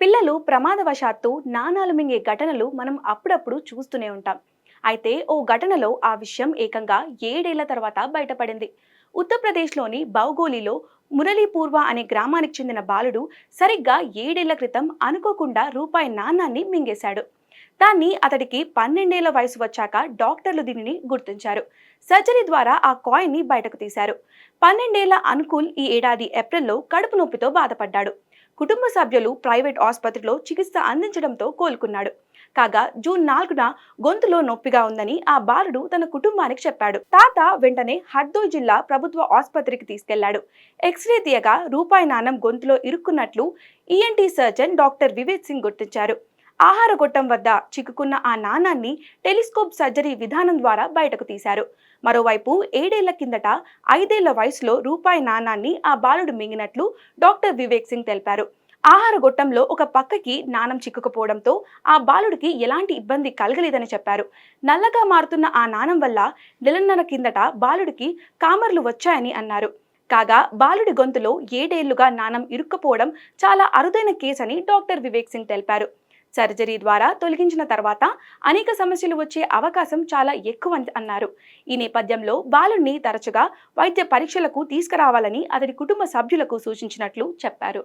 పిల్లలు ప్రమాదవశాత్తు నాణాలు మింగే ఘటనలు మనం అప్పుడప్పుడు చూస్తూనే ఉంటాం. అయితే ఓ ఘటనలో ఆ విషయం ఏకంగా ఏడేళ్ళ తర్వాత బయటపడింది. ఉత్తరప్రదేశ్లోని బౌగోలిలో మురళీపూర్వ అనే గ్రామానికి చెందిన బాలుడు సరిగ్గా ఏడేళ్ళ క్రితం అనుకోకుండా రూపాయి నాణాన్ని మింగేశాడు. దాన్ని అతడికి పన్నెండేళ్ళ వయసు వచ్చాక డాక్టర్లు దీనిని గుర్తించారు. సర్జరీ ద్వారా ఆ కాయిన్ని బయటకు తీశారు. పన్నెండేళ్ళ అనుకూల్ ఈ ఏడాది ఏప్రిల్లో కడుపు నొప్పితో బాధపడ్డాడు. కుటుంబ సభ్యులు ప్రైవేట్ ఆసుపత్రిలో చికిత్స అందించడంతో కోలుకున్నాడు. కాగా జూన్ నాలుగున గొంతులో నొప్పిగా ఉందని ఆ బాలుడు తన కుటుంబానికి చెప్పాడు. తాత వెంటనే హర్దోయ్ జిల్లా ప్రభుత్వ ఆసుపత్రికి తీసుకెళ్ళాడు. ఎక్స్రే తీయగా రూపాయి నాణం గొంతులో ఇరుక్కున్నట్లు ENT surgeon doctor Vivek Singh గుర్తించారు. ఆహార గొట్టం వద్ద చిక్కుకున్న ఆ నాణాన్ని టెలిస్కోప్ సర్జరీ విధానం ద్వారా బయటకు తీశారు. మరోవైపు ఏడేళ్ళ కిందట ఐదేళ్ళ వయసులో రూపాయి నాణాన్ని ఆ బాలుడు మింగినట్లు డాక్టర్ వివేక్ సింగ్ తెలిపారు. ఆహార గొట్టంలో ఒక పక్కకి నాణం చిక్కుకుపోవడంతో ఆ బాలుడికి ఎలాంటి ఇబ్బంది కలగలేదని చెప్పారు. నల్లగా మారుతున్న ఆ నాణం వల్ల నెలన్నర కిందట బాలుడికి కామర్లు వచ్చాయని అన్నారు. కాగా బాలుడి గొంతులో ఏడేళ్ళుగా నాణం ఇరుక్కుపోవడం చాలా అరుదైన కేసని డాక్టర్ వివేక్ సింగ్ తెలిపారు. సర్జరీ ద్వారా తొలగించిన తర్వాత అనేక సమస్యలు వచ్చే అవకాశం చాలా ఎక్కువ అన్నారు. ఈ నేపథ్యంలో బాలుణ్ణి తరచుగా వైద్య పరీక్షలకు తీసుకురావాలని అతడి కుటుంబ సభ్యులకు సూచించినట్లు చెప్పారు.